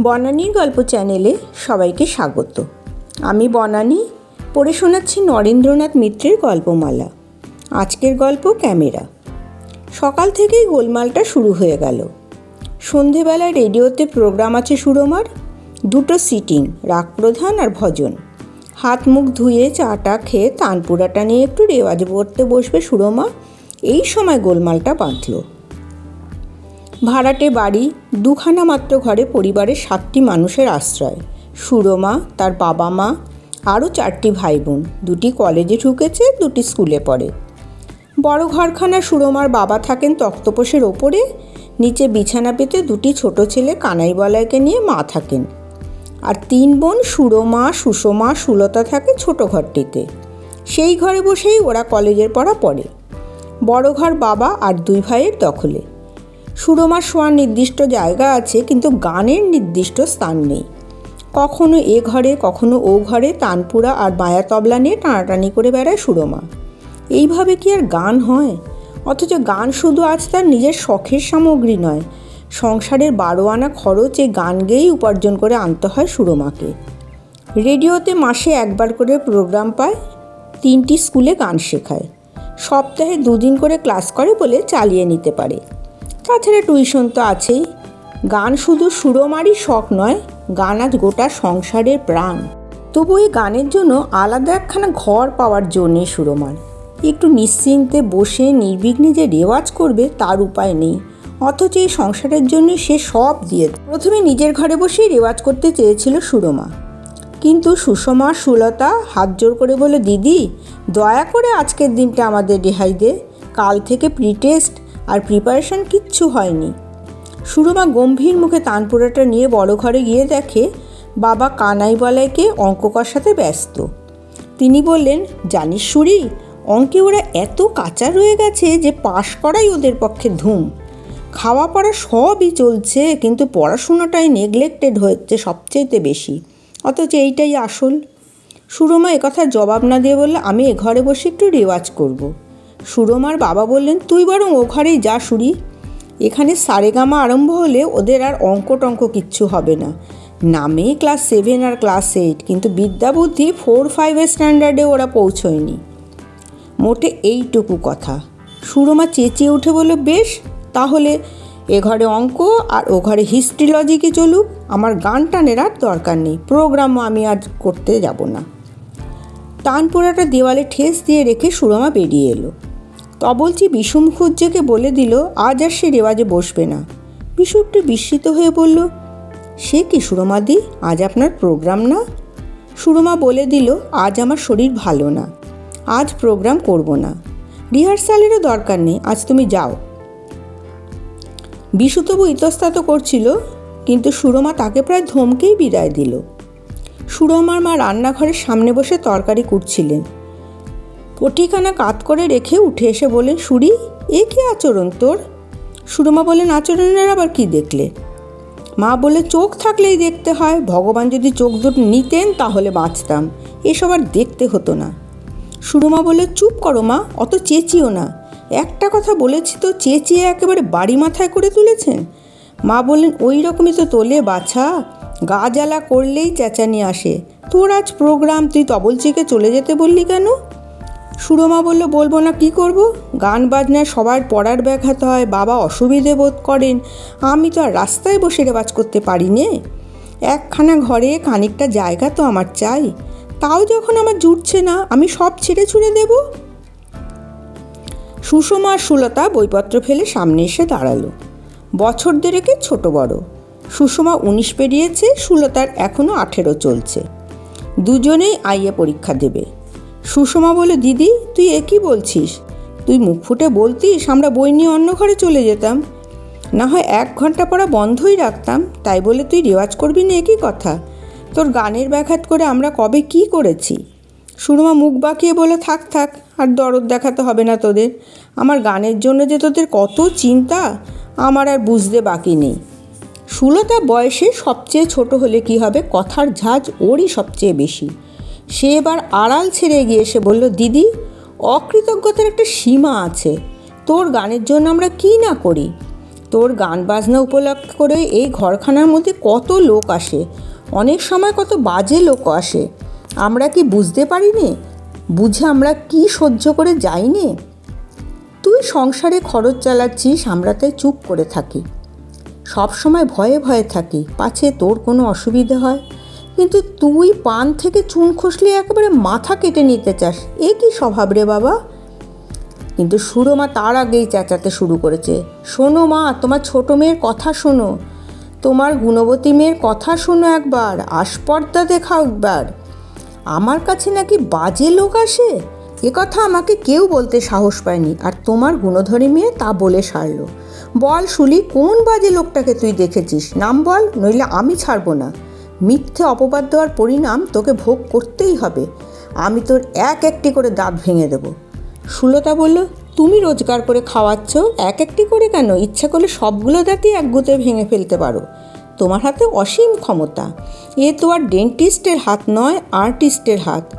বনানীর গল্প চ্যানেলে সবাইকে স্বাগত। আমি বনানী, পড়ে শোনাচ্ছি নরেন্দ্রনাথ মিত্রের গল্পমালা। আজকের গল্প ক্যামেরা। সকাল থেকেই গোলমালটা শুরু হয়ে গেল। সন্ধেবেলায় রেডিওতে প্রোগ্রাম আছে সুরমার, দুটো সিটিং রাগ প্রধান আর ভজন। হাত মুখ ধুয়ে চাটা খেয়ে তানপুরাটা নিয়ে একটু রেওয়াজ পড়তে বসবে সুরমা, এই সময় গোলমালটা বাঁধল। ভাড়াটে বাড়ি, দুখানা মাত্র ঘরে পরিবারের সাতটি মানুষের আশ্রয়। সুরমা, তার বাবা মা, আরও চারটি ভাই বোন দুটি কলেজে ঢুকেছে, দুটি স্কুলে পড়ে। বড় ঘরখানা সুরমার বাবা থাকেন তক্তপোষের ওপরে। নিচে বিছানা পেতে দুটি ছোট ছেলে কানাই বলাইকে নিয়ে মা থাকেন। আর তিন বোন সুরমা, সুষমা, সুলতা থাকে ছোট ঘরটিতে। সেই ঘরে বসেই ওরা কলেজের পড়া পড়ে। বড় ঘর বাবা আর দুই ভাইয়ের দখলে। সুরমার শোয়ার নির্দিষ্ট জায়গা আছে, কিন্তু গানের নির্দিষ্ট স্থান নেই। কখনো এ ঘরে, কখনো ও ঘরে তানপুরা আর বায়া তবলা নিয়ে টানাটানি করে বেড়ায় সুরমা। এইভাবে কি আর গান হয়? অথচ গান শুধু আজ তার নিজের শখের সামগ্রী নয়, সংসারের বারো আনা খরচ এই গান গেয়েই উপার্জন করে আনতে হয় সুরমাকে। রেডিওতে মাসে একবার করে প্রোগ্রাম পায়, তিনটি স্কুলে গান শেখায়। সপ্তাহে দুদিন করে ক্লাস করে বলে চালিয়ে নিতে পারে। তাছাড়া টিউশন তো আছেই। গান শুধু সুরমারই শখ নয়, গান আজ গোটা সংসারের প্রাণ। তবু এই গানের জন্য আলাদা একখানা ঘর পাওয়ার জন্যে সুরমার। একটু নিশ্চিন্তে বসে নির্বিঘ্নে যে রেওয়াজ করবে তার উপায় নেই। অথচ এই সংসারের জন্য সে সব দিয়ে। প্রথমে নিজের ঘরে বসেই রেওয়াজ করতে চেয়েছিল সুরমা। কিন্তু সুষমা, সুলতা, হাত জোর করে বলে, দিদি, দয়া করে আজকের দিনটা আমাদের রেহাই দে। কাল থেকে প্রি টেস্ট আর প্রিপারেশন কিচ্ছু হয়নি। সুরমা গম্ভীর মুখে তানপুরাটা নিয়ে বড় ঘরে গিয়ে দেখে বাবা কানাই বলাইকে অঙ্ক কষাতে ব্যস্ত। তিনি বললেন, জানিস সুরি, অঙ্কে ওরা এত কাঁচা রয়ে গেছে যে পাশ করাই ওদের পক্ষে ধুম। খাওয়া পড়া সবই চলছে, কিন্তু পড়াশোনাটাই নেগলেক্টেড হচ্ছে সবচেয়েতে বেশি। অথচ এইটাই আসল। সুরমা একথা জবাব না দিয়ে বললে, আমি এ ঘরে বসে একটু রেওয়াজ করব। সুরমার বাবা বললেন, তুই বরং ও ঘরেই যা সুরি। এখানে সারেগামা আরম্ভ হলে ওদের আর অঙ্ক টঙ্ক কিচ্ছু হবে না। নামে ক্লাস সেভেন আর ক্লাস এইট, কিন্তু বিদ্যা বুদ্ধি ফোর ফাইভের স্ট্যান্ডার্ডে ওরা পৌঁছয়নি। মোটে এইটুকু কথা। সুরমা চেঁচিয়ে উঠে বলল, বেশ, তাহলে এ ঘরে অঙ্ক আর ও ঘরে হিস্ট্রি লজিকে চলুক। আমার গান টানের আর দরকার নেই প্রোগ্রামও আমি আজ করতে যাব না। তানপুরাটা দেওয়ালে ঠেস দিয়ে রেখে সুরমা বেরিয়ে এলো। তবলচি বিশু মুখুজ্জেকে বলে দিল, আজ আর সে রেওয়াজে বসবে না। বিশু একটু বিস্মিত হয়ে বলল, সে কি সুরমাদি আজ আপনার প্রোগ্রাম না? সুরমা বলে দিল, আজ আমার শরীর ভালো না। আজ প্রোগ্রাম করব না। রিহার্সালেরও দরকার নেই, আজ তুমি যাও। বিশু তবু ইতস্তাত করছিল, কিন্তু সুরমা তাকে প্রায় ধমকেই বিদায় দিল। সুরমার মা রান্নাঘরের সামনে বসে তরকারি কুটছিলেন। পটিখানা কাত করে রেখে উঠে এসে বলেন সুরি, এ কি আচরণ তোর? সুরমা বলেন আচরণের আবার কি দেখলে? মা বলে চোখ থাকলেই দেখতে হয়, ভগবান যদি চোখ দুটো নিতেন তাহলে বাঁচতাম, এসব আর দেখতে হতো না। সুরমা বলে চুপ করো মা, অত চেঁচিও না, একটা কথা বলেছি তো, চেঁচিয়ে একেবারে বাড়ি মাথায় করে তুলেছেন? মা বললেন, ওই রকমই তো তোলে বাছা, গা জ্বালা করলেই চেঁচানি আসে, তোর আজ প্রোগ্রাম তুই তবলচিকে চলে যেতে বললি কেন? সুরমা বলল, বলব না, কি করব? গান বাজনায় সবার পড়ার ব্যাঘাত হয়, বাবা অসুবিধে বোধ করেন। আমি তো আর রাস্তায় বসে রেওয়াজ করতে পারি নে একখানা ঘরে খানিকটা জায়গা তো আমার চাই। তাও যখন আমার জুটছে না, আমি সব ছেড়ে ছুড়ে দেব? সুষমা আর সুলতা বইপত্র ফেলে সামনে এসে দাঁড়াল। বছর দেড়েকে ছোট বড়। সুষমা উনিশ পেরিয়েছে, সুলতার এখনও আঠেরো চলছে। দুজনেই আইএ পরীক্ষা দেবে। সুষমা বলে, দিদি, তুই এ কী বলছিস? তুই মুখ ফুটে বলতিস আমরা বই নিয়ে অন্য ঘরে চলে যেতাম। না হয় এক ঘণ্টা পড়া বন্ধই রাখতাম, তাই বলে তুই রেওয়াজ করবি না একই কথা? তোর গানের ব্যাঘাত করে আমরা কবে কি করেছি? সুরমা মুখ বাঁকিয়ে বলে, থাক থাক, আর দরদ দেখাতে হবে না তোদের। আমার গানের জন্য যে তোদের কত চিন্তা, আমার আর বুঝতে বাকি নেই। সুলতা বয়সে সবচেয়ে ছোট হলে কি হবে? কথার ঝাঁজ ওরই সবচেয়ে বেশি। সে এবার আড়াল ছেড়ে গিয়ে এসে বলল, দিদি, অকৃতজ্ঞতার একটা সীমা আছে। তোর গানের জন্য আমরা কি না করি? তোর গান বাজনা উপলক্ষ করে এই ঘরখানার মধ্যে কত লোক আসে? অনেক সময় কত বাজে লোক আসে। আমরা কি বুঝতে পারিনি? বুঝে আমরা কি সহ্য করে যাইনি? তুই সংসারে খরচ চালাচ্ছিস, আমরা তাই চুপ করে থাকি। সব সময় ভয়ে ভয়ে থাকি। পাছে তোর কোনো অসুবিধে হয়? কিন্তু তুই পান থেকে চুন খসলে একেবারে মাথা কেটে নিতে চাস। এ কি স্বভাব রে বাবা? কিন্তু সুরমা তার আগেই চেঁচাতে শুরু করেছে। শোনো মা, তোমার ছোট মেয়ের কথা শোনো। তোমার গুণবতী মেয়ের কথা শোনো একবার, আস্পর্দা দেখাও একবার। আমার কাছে নাকি বাজে লোক আসে? এ কথা আমাকে কেউ বলতে সাহস পায়নি, আর তোমার গুণধরী মেয়ে তা বলে সারলো। বল শুলি, কোন বাজে লোকটাকে তুই দেখেছিস? নাম বল, নইলে আমি ছাড়বো না। মিথ্যে অপবাদ দেওয়ার পরিণাম তোকে ভোগ করতেই হবে। আমি তোর এক একটি করে দাঁত ভেঙে দেবো। সুলতা বলল, তুমি রোজগার করে খাওয়াচ্ছ, এক একটি করে কেন? ইচ্ছা করলে সবগুলো দাঁতই এক গুঁতে ভেঙে ফেলতে পারো। তোমার হাতে অসীম ক্ষমতা। এ তো আর ডেন্টিস্টের হাত নয়, আর্টিস্টের হাত।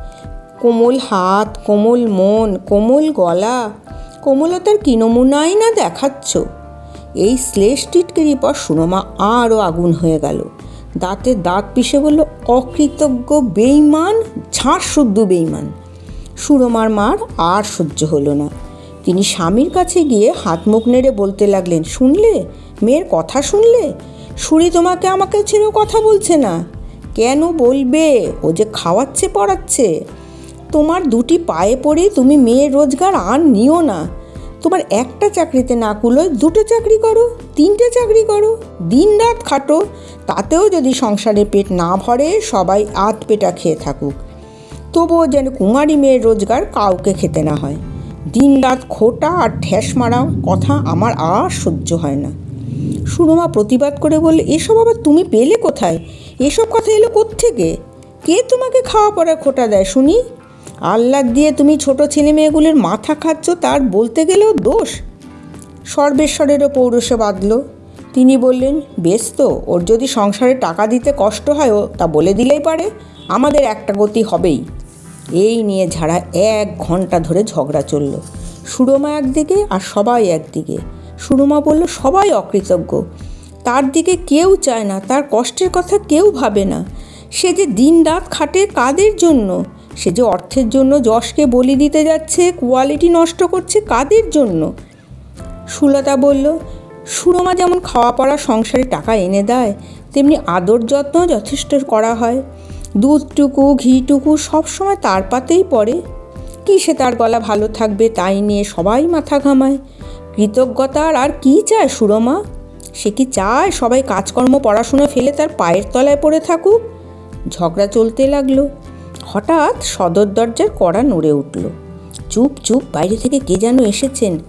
কোমল হাত, কোমল মন, কোমল গলা, কোমলতার কি নমুনাই না দেখাচ্ছ? এই শ্লেষ টিটকেরি পর সুরমা আরও আগুন হয়ে গেল। দাঁতে দাঁত পিষে বলল, অকৃতজ্ঞ বেইমান ঝাঁট শুদ্ধ বেইমান সুরমার মার আর সহ্য হলো না। তিনি স্বামীর কাছে গিয়ে হাত মুখ নেড়ে বলতে লাগলেন, শুনলে? মেয়ের কথা শুনলে? সুরি তোমাকে আমাকে ছেড়েও কথা বলছে না। কেন বলবে? ও যে খাওয়াচ্ছে, পড়াচ্ছে। তোমার দুটি পায়ে পড়ে তুমি মেয়ের রোজগার আর নিও না। তোমার একটা চাকরিতে না কুলোয় দুটো চাকরি করো, তিনটে চাকরি করো দিন রাত খাটো, তাতেও যদি সংসারে পেট না ভরে, সবাই আধ পেটা খেয়ে থাকুক। তবুও যেন কুমারী মেয়ের রোজগার কাউকে খেতে না হয়। দিন রাত খোটা আর ঠ্যাস মারা কথা আমার আর সহ্য হয় না। সুরমা প্রতিবাদ করে বললে, এসব আবার তুমি পেলে কোথায়? এসব কথা এলো কোত্থেকে? কে তোমাকে খাওয়া পড়া খোটা দেয় শুনি? আহ্লাদ দিয়ে তুমি ছোট ছেলে মেয়েগুলির মাথা খাচ্ছ, তার বলতে গেলেও দোষ। সর্বেশ্বরেরও পৌরসে বাঁধল। তিনি বললেন, বেশ তো, ওর যদি সংসারে টাকা দিতে কষ্ট হয়, ও তা বলে দিলেই পারে। আমাদের একটা গতি হবেই। এই নিয়ে ঝাড়া এক ঘণ্টা ধরে ঝগড়া চলল। সুরমা একদিকে আর সবাই একদিকে। সুরমা বলল, সবাই অকৃতজ্ঞ। তার দিকে কেউ চায় না, তার কষ্টের কথা কেউ ভাবে না। সে যে দিন রাত খাটে কাদের জন্য? সে যে অর্থের জন্য যশকে বলি দিতে যাচ্ছে কোয়ালিটি নষ্ট করছে কাদের জন্য? সুলতা বলল, সুরমা যেমন খাওয়া পড়া সংসারে টাকা এনে দেয়, তেমনি আদর যত্ন যথেষ্ট করা হয়। দুধটুকু, ঘিটুকু সবসময় তার পাতেই পড়ে। কি সে তার গলা ভালো থাকবে তাই নিয়ে সবাই মাথা ঘামায়। কৃতজ্ঞতার আর কি চায় সুরমা? সে কি চায় সবাই কাজকর্ম, পড়াশুনো ফেলে তার পায়ের তলায় পড়ে থাকুক? ঝগড়া চলতে লাগল। হঠাৎ সদর দরজার কড়া নড়ে উঠল। চুপ চুপ বাইরে থেকে কে যেন এসেছেন।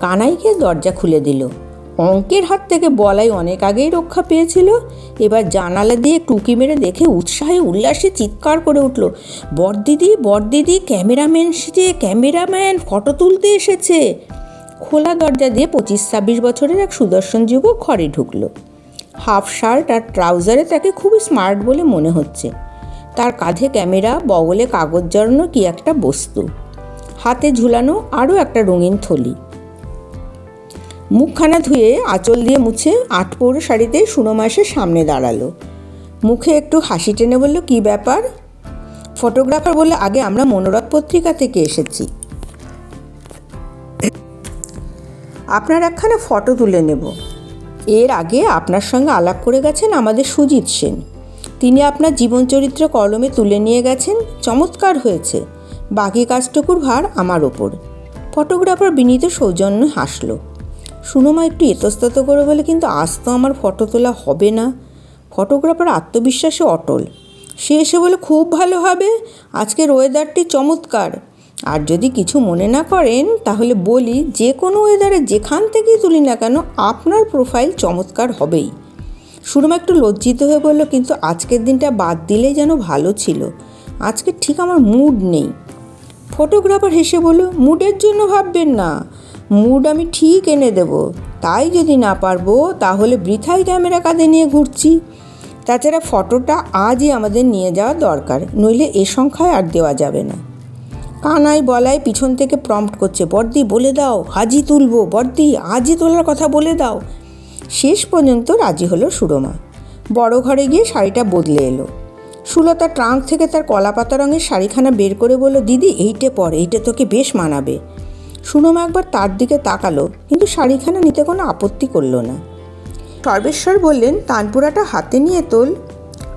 কানাইকে দরজা খুলে দিল। অঙ্কের হাত থেকে বলাই অনেক আগেই রক্ষা পেয়েছিল। এবার জানালা দিয়ে টুকি মেরে দেখে উৎসাহে, উল্লাসে চিৎকার করে উঠল, বরদিদি বরদিদি, ক্যামেরাম্যান এসেছে, ক্যামেরাম্যান, ফটো তুলতে এসেছে। খোলা দরজা দিয়ে পঁচিশ, ছাব্বিশ বছরের এক সুদর্শন যুবক ঘরে ঢুকলো। হাফ শার্ট আর ট্রাউজারে তাকে খুবই স্মার্ট বলে মনে হচ্ছে। তার কাঁধে ক্যামেরা, বগলে কাগজ জড়ানো কি একটা বস্তু। হাতে ঝুলানো আরও একটা রঙিন থলি। মুখখানা ধুয়ে আঁচল দিয়ে মুছে আট পৌর শাড়িতে সুরমা এসে সামনে দাঁড়াল। মুখে একটু হাসি টেনে বলল, কী ব্যাপার? ফটোগ্রাফার বললে, আগে আমরা মনোরথ পত্রিকা থেকে এসেছি। আপনার একখানা ফটো তুলে নেব। এর আগে আপনার সঙ্গে আলাপ করে গেছেন আমাদের সুজিত সেন। তিনি আপনার জীবনচরিত্র কলমে তুলে নিয়ে গেছেন, চমৎকার হয়েছে। বাকি কাজটুকুর ভার আমার ওপর। ফটোগ্রাফার বিনীত সৌজন্য হাসলো। সুনমা একটু এতস্তত করে বলে, কিন্তু আজ তো আমার ফটো তোলা হবে না। ফটোগ্রাফার আত্মবিশ্বাসে অটল। সে এসে বলে, খুব ভালো হবে। আজকের ওয়েদারটি চমৎকার। আর যদি কিছু মনে না করেন, তাহলে বলি, যে কোনো ওয়েদারে যেখান থেকেই তুলি না কেন, আপনার প্রোফাইল চমৎকার হবেই। সুরমা একটু লজ্জিত হয়ে বলল, কিন্তু আজকের দিনটা বাদ দিলেই যেন ভালো ছিল। আজকে ঠিক আমার মুড নেই। ফটোগ্রাফার হেসে বলল মুডের জন্য ভাববেন না। মুড আমি ঠিক এনে দেব। তাই যদি না পারব, তাহলে বৃথাই ক্যামেরা কাঁধে নিয়ে ঘুরছি। তাছাড়া ফটোটা আজই আমাদের নিয়ে যাওয়া দরকার, নইলে এ সংখ্যায় আর দেওয়া যাবে না। কানাই বলায় পিছন থেকে প্রম্পট করছে, বর্দি, বলে দাও আজই তুলবো, বর্দি আজই তোলার কথা বলে দাও। শেষ পর্যন্ত রাজি হলো সুরমা। বড় ঘরে গিয়ে শাড়িটা বদলে এলো। সুলতা ট্রাঙ্ক থেকে তার কলাপাতা রঙের শাড়িখানা বের করে বলল, দিদি, এইটে পর, এইটা তোকে বেশ মানাবে। সুরমা একবার তার দিকে তাকালো, কিন্তু শাড়িখানা নিতে কোনো আপত্তি করল না। সর্বেশ্বর বললেন, তানপুরাটা হাতে নিয়ে তোল।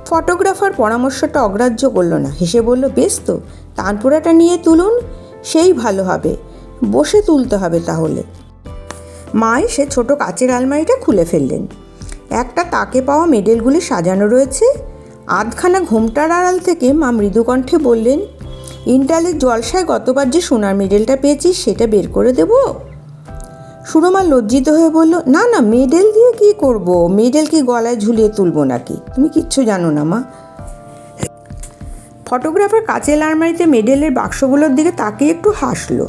ফটোগ্রাফার পরামর্শটা অগ্রাহ্য করল না। হেসে বলল, বেশ তো, তানপুরাটা নিয়ে তুলুন, সেই ভালো হবে। বসে তুলতে হবে তাহলে। মা এসে ছোট কাচের আলমারিটা খুলে ফেললেন। একটা তাকে পাওয়া মেডেলগুলি সাজানো রয়েছে। আধখানা ঘোমটার আড়াল থেকে মা মৃদুকণ্ঠে বললেন, ইন্টালের জলসায় গতবার যে সোনার মেডেলটা পেয়েছিস, সেটা বের করে দেবো? সুরমা লজ্জিত হয়ে বলল, না না, মেডেল দিয়ে কি করব? মেডেল কি গলায় ঝুলিয়ে তুলব নাকি? তুমি কিচ্ছু জানো না, মা। ফটোগ্রাফার কাচের আলমারিতে মেডেলের বাক্সগুলোর দিকে তাকিয়ে একটু হাসলো।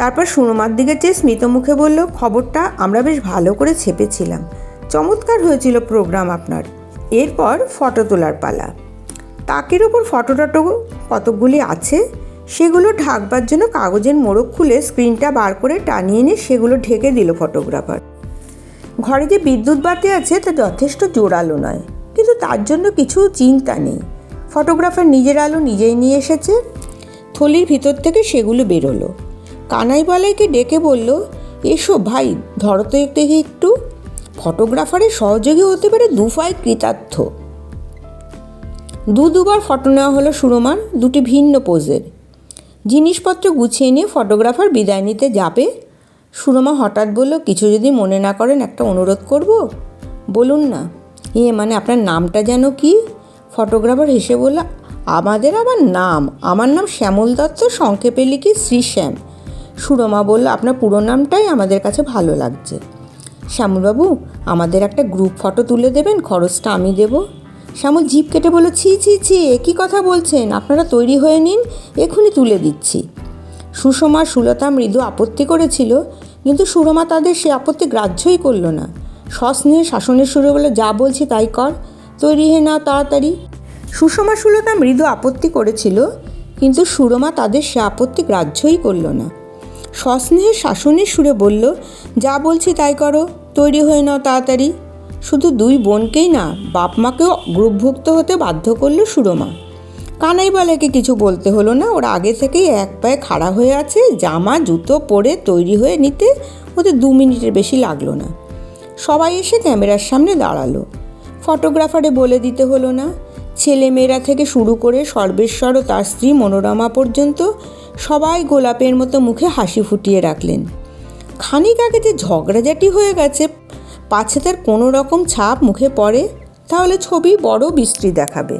তারপর সুরমার দিকে চেয়ে স্মিত মুখে বলল, খবরটা আমরা বেশ ভালো করে ছেপেছিলাম। চমৎকার হয়েছিল প্রোগ্রাম আপনার। এরপর ফটো তোলার পালা। তাকের ওপর ফটো টটো কতকগুলি আছে? সেগুলো ঢাকবার জন্য কাগজের মোড়ক খুলে স্ক্রিনটা বার করে টানিয়ে নিয়ে সেগুলো ঢেকে দিল ফটোগ্রাফার। ঘরে যে বিদ্যুৎ বাতি আছে, তা যথেষ্ট জোরালো নয়। কিন্তু তার জন্য কিছু চিন্তা নেই। ফটোগ্রাফার নিজের আলো নিজেই নিয়ে এসেছে। থলির ভিতর থেকে সেগুলো বেরোলো। কানাইবালাইকে ডেকে বলল, এসো ভাই, ধরো তো একটু। একটু ফটোগ্রাফারের সহযোগী হতে পারে দুফায় কৃতার্থ। দু দুবার ফটো নেওয়া হলো সুরমার দুটি ভিন্ন পোজের। জিনিসপত্র গুছিয়ে নিয়ে ফটোগ্রাফার বিদায় নিতে যাবে। সুরমা হঠাৎ বলল, কিছু যদি মনে না করেন একটা অনুরোধ করব। বলুন না, এ মানে আপনার নামটা যেন কি? ফটোগ্রাফার হেসে বলল, আমাদের আবার নাম, আমার নাম শ্যামল দত্ত, সংক্ষেপে লিখি শ্রীশ্যাম সুরমা বলল, আপনার পুরো নামটাই আমাদের কাছে ভালো লাগছে। শ্যামলবাবু, আমাদের একটা গ্রুপ ফটো তুলে দেবেন, খরচটা আমি দেব। শ্যামল জিপ কেটে বলল, ছি ছি ছি একই কথা বলছেন? আপনারা তৈরি হয়ে নিন এখনই তুলে দিচ্ছি। সুষমা, সুলতা মৃদু আপত্তি করেছিল, কিন্তু সুরমা তাদের সে আপত্তি গ্রাহ্যই করল না। সস্নেহে শাসনের সুরে বলে যা বলছি তাই কর, তৈরি হয়ে নাও তাড়াতাড়ি। সুষমা, সুলতা মৃদু আপত্তি করেছিল, কিন্তু সুরমা তাদের সে আপত্তি গ্রাহ্যই করল না। সস্নেহে শাসনের সুরে বলল, যা বলছি তাই করো, তৈরি হয়ে নাও তাড়াতাড়ি। শুধু দুই বোনকেই না বাপ মাকেও গ্রুপভুক্ত হতে বাধ্য করল সুরমা। কানাইবালাকে কিছু বলতে হলো না, ওরা আগে থেকেই এক পায়ে খাড়া হয়ে আছে, জামা, জুতো পরে তৈরি হয়ে নিতে ওদের দু মিনিটের বেশি লাগল না। সবাই এসে ক্যামেরার সামনে দাঁড়াল। ফটোগ্রাফারে বলে দিতে হলো না, ছেলেমেয়েরা থেকে শুরু করে সর্বেশ্বর ও তার স্ত্রী মনোরমা পর্যন্ত সবাই গোলাপের মতো মুখে হাসি ফুটিয়ে রাখলেন। খানিক আগে যে ঝগড়াঝাটি হয়ে গেছে, পাছে তার কোনো রকম ছাপ মুখে পড়ে, তাহলে ছবি বড় বিশ্রী দেখাবে।